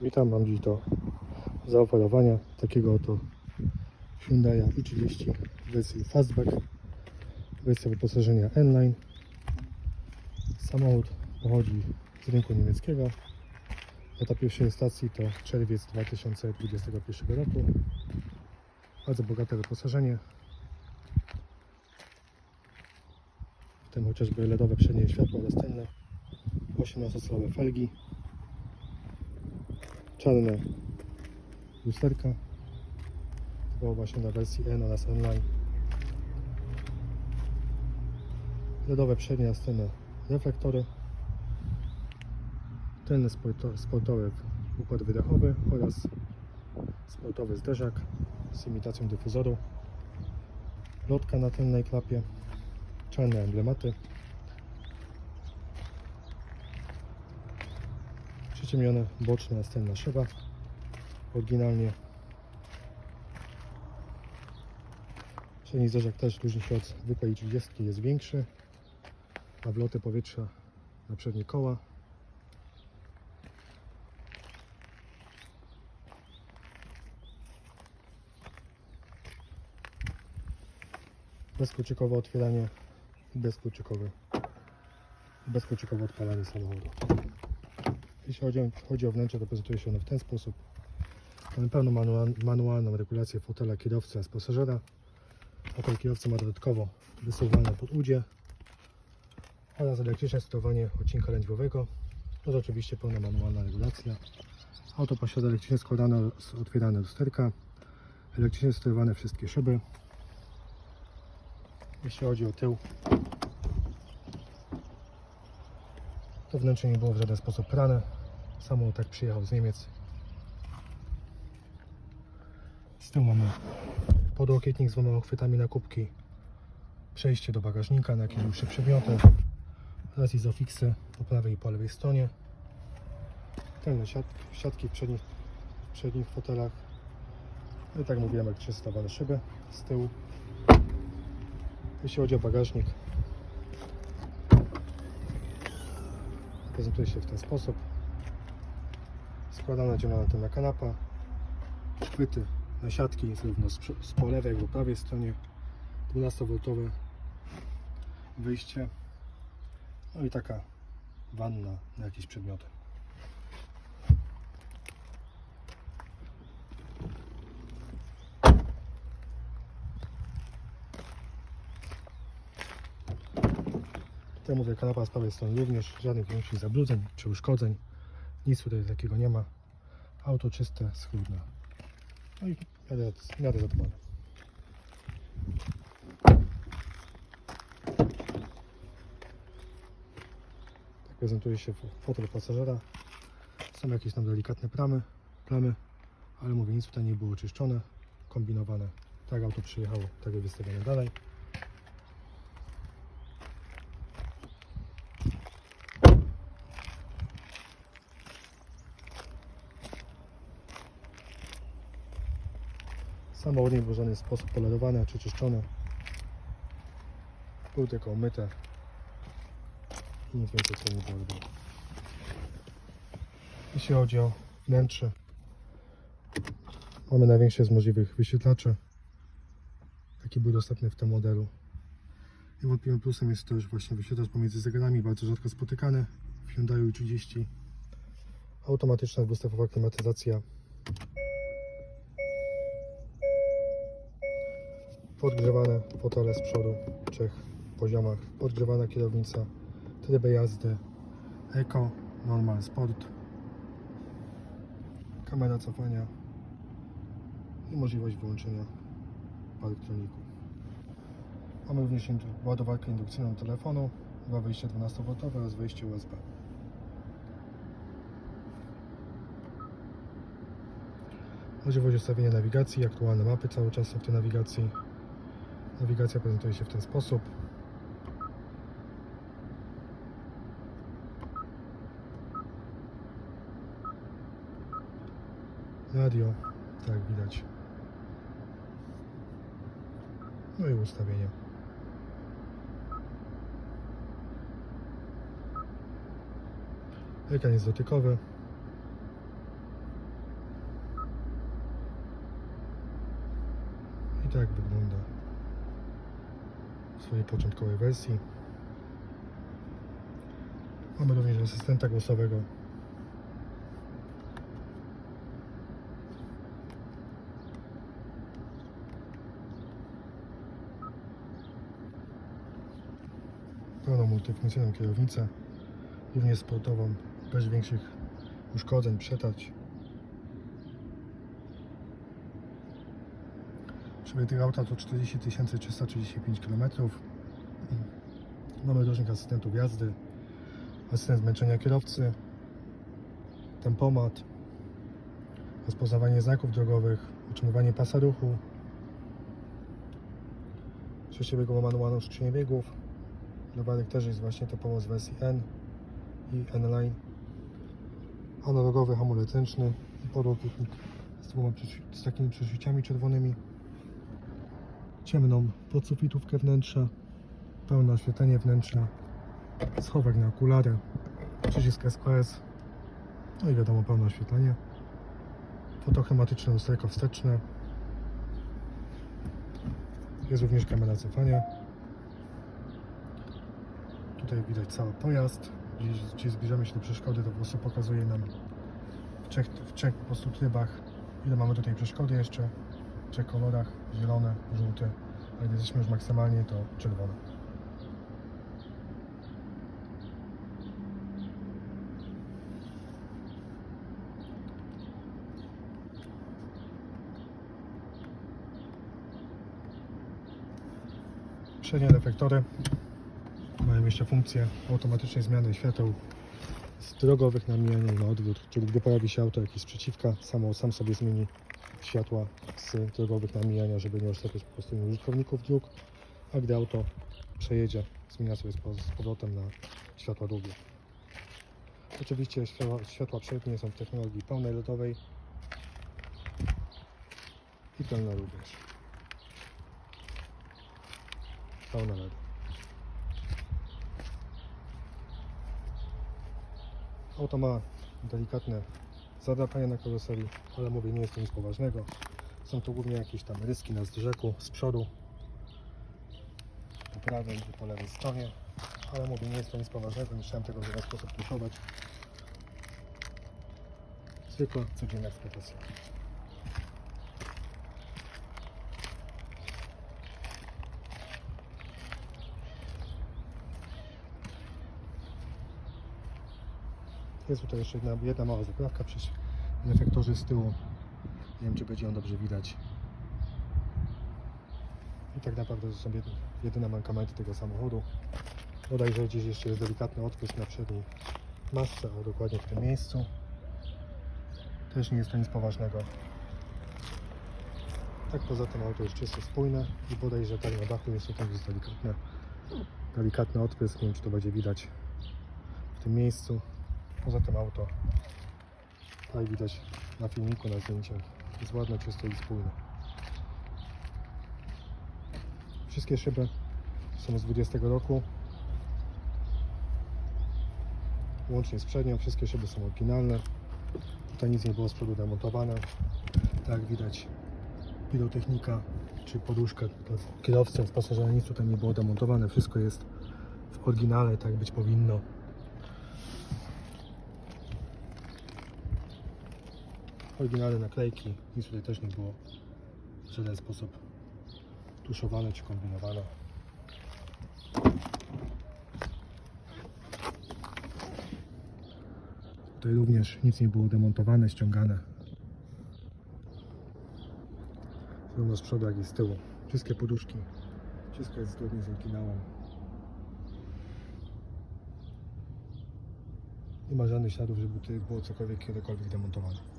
Witam, mam dziś do zaoferowania takiego oto Hyundai i30 w wersji Fastback, wersja wyposażenia N-Line. Samochód pochodzi z rynku niemieckiego. Data pierwszej stacji to czerwiec 2021 roku. Bardzo bogate wyposażenie. W tym chociażby LEDowe przednie światła oraz tylne, 18-calowe felgi, czarne lusterka. Było właśnie na wersji N oraz N-Line. LEDowe przednie tylne reflektory. Tylny sporto- sportowy układ wydechowy oraz sportowy zderzak z imitacją dyfuzoru. Lotka na tylnej klapie. Czarne emblematy. Przyciemnione boczna następna szyba. Oryginalnie. Przedni zderzak też różni się od zwykłej 30 jest większy. A wloty powietrza na przednie koła. Bezkluczykowe otwieranie bezkluczykowe, bezkluczykowe odpalanie samochodu. Jeśli chodzi o, chodzi o wnętrze, to prezentuje się ono w ten sposób. Mamy pełną manua- manualną regulację fotela kierowcy oraz pasażera. Fotel kierowcy ma dodatkowo wysuwane podłudzie oraz elektryczne sterowanie odcinka lędźwiowego. To jest oczywiście pełna manualna regulacja. Auto posiada elektrycznie składane, otwierane lusterka, elektrycznie sterowane wszystkie szyby. Jeśli chodzi o tył, to wnętrze nie było w żaden sposób prane. Samochód tak przyjechał z Niemiec. Z tyłu mamy podłokietnik z dwoma uchwytami na kubki, przejście do bagażnika na jakieś dłuższe przedmioty oraz izofiksy po prawej i po lewej stronie. Tylne siatki, w przednich, w przednich fotelach. No i tak mówiłem, jak sterowane szyby z tyłu. Jeśli chodzi o bagażnik, prezentuje się w ten sposób. Składana dzielona tylna kanapa, chwyty na siatki, zarówno z, z po lewej, jak i po prawej stronie, 12V wyjście, no i taka wanna na jakieś przedmioty. Tutaj mówię, kanapa z prawej strony również, żadnych większych zabrudzeń czy uszkodzeń, nic tutaj takiego nie ma. Auto czyste, schludne. No i miarę zadbane. Tak prezentuje się fotel pasażera. Są jakieś tam delikatne plamy, plamy, ale mówię, nic tutaj nie było czyszczone, kombinowane. Tak auto przyjechało, tak jest wystawione dalej. Samochód nie był w żaden sposób polerowany czy czyszczony. Był tylko umyte i nic więcej co nie było. Jeśli chodzi o wnętrze, mamy największy z możliwych wyświetlaczy. Taki był dostępny w tym modelu. Niewątpliwym plusem jest też właśnie wyświetlacz pomiędzy zegarami, bardzo rzadko spotykany w Hyundai i30. Automatyczna dwustrefowa klimatyzacja podgrzewane fotele z przodu w trzech poziomach, podgrzewana kierownica, tryby jazdy, Eco, Normal Sport, kamera cofania i możliwość wyłączenia parktroniku. Mamy również ładowarkę indukcyjną telefonu, dwa wyjścia 12V oraz wejście USB. Możliwość ustawienia nawigacji, aktualne mapy cały czas w tej nawigacji. Nawigacja prezentuje się w ten sposób. Radio, tak widać. No i ustawienia. Ekran jest dotykowy. I tak wygląda w swojej początkowej wersji. Mamy również asystenta głosowego. Pełną multifunkcyjną kierownicę, również sportową, bez większych uszkodzeń, przetarć. Przebieg auta to 40 335 km. Mamy różnych asystentów jazdy, asystent zmęczenia kierowcy, tempomat, rozpoznawanie znaków drogowych, utrzymywanie pasa ruchu, sześciobiegową manualną skrzynię biegów. Dodatek też jest właśnie typowo z wersji N i N-Line. Analogowy hamulec ręczny i podłokietnik z, z takimi przeświciami czerwonymi. Ciemną podsufitówkę wnętrza, pełne oświetlenie wnętrza, schowek na okulary, przycisk SQS, no i wiadomo pełne oświetlenie, fotochromatyczne lusterko wsteczne, jest również kamera cofania, tutaj widać cały pojazd, gdzieś, gdzie zbliżamy się do przeszkody, to po prostu pokazuje nam w trzech, w trzech po prostu trybach, ile mamy tutaj przeszkody jeszcze, trzech kolorach, zielone, żółty, a gdy jesteśmy już maksymalnie, to czerwone. Przednie reflektory mają jeszcze funkcję automatycznej zmiany świateł z drogowych na mijanie na odwrót, czyli gdy pojawi się auto jakieś sprzeciwka, samo, sam sobie zmieni światła z drogowych na mijania, żeby nie oślepiać po prostu użytkowników dróg, a gdy auto przejedzie, zmienia sobie z powrotem na światła długie. Oczywiście światła, światła przednie są w technologii pełnej LEDowej i pełna również. Pełna LED. Auto ma delikatne zadrapania na karoserii, ale mówię, nie jest to nic poważnego. Są to głównie jakieś tam ryski na zderzeku z przodu, po prawej i po lewej stronie, ale mówię, nie jest to nic poważnego, nie chciałem tego w żaden sposób tuszować. Zwykła, codzienna eksploatacja. Jest tutaj jeszcze jedna, jedna mała zaprawka przy reflektorze z tyłu. Nie wiem, czy będzie ją dobrze widać. I tak naprawdę to są jedy- jedyne mankamenty tego samochodu. Bodajże gdzieś jeszcze jest delikatny odprysk na przedniej masce, a dokładnie w tym miejscu. Też nie jest to nic poważnego. Tak poza tym auto jest czysto spójne i bodajże tak na dachu jest tutaj jest delikatne, delikatny odprysk. Nie wiem, czy to będzie widać w tym miejscu. Poza tym auto, tak widać na filmiku, na zdjęciach, jest ładne, czyste i spójne. Wszystkie szyby są z 20 roku. Łącznie z przednią, wszystkie szyby są oryginalne. Tutaj nic nie było z przodu demontowane. Tak widać, pirotechnika czy poduszka dla kierowców, pasażera, nic tutaj nie było demontowane. Wszystko jest w oryginale, tak być powinno. Oryginalne naklejki, nic tutaj też nie było w żaden sposób tuszowane czy kombinowane. Tutaj również nic nie było demontowane, ściągane. Zarówno z przodu, jak i z tyłu. Wszystkie poduszki, wszystko jest zgodnie z oryginałem. Nie ma żadnych śladów, żeby tutaj było cokolwiek kiedykolwiek demontowane.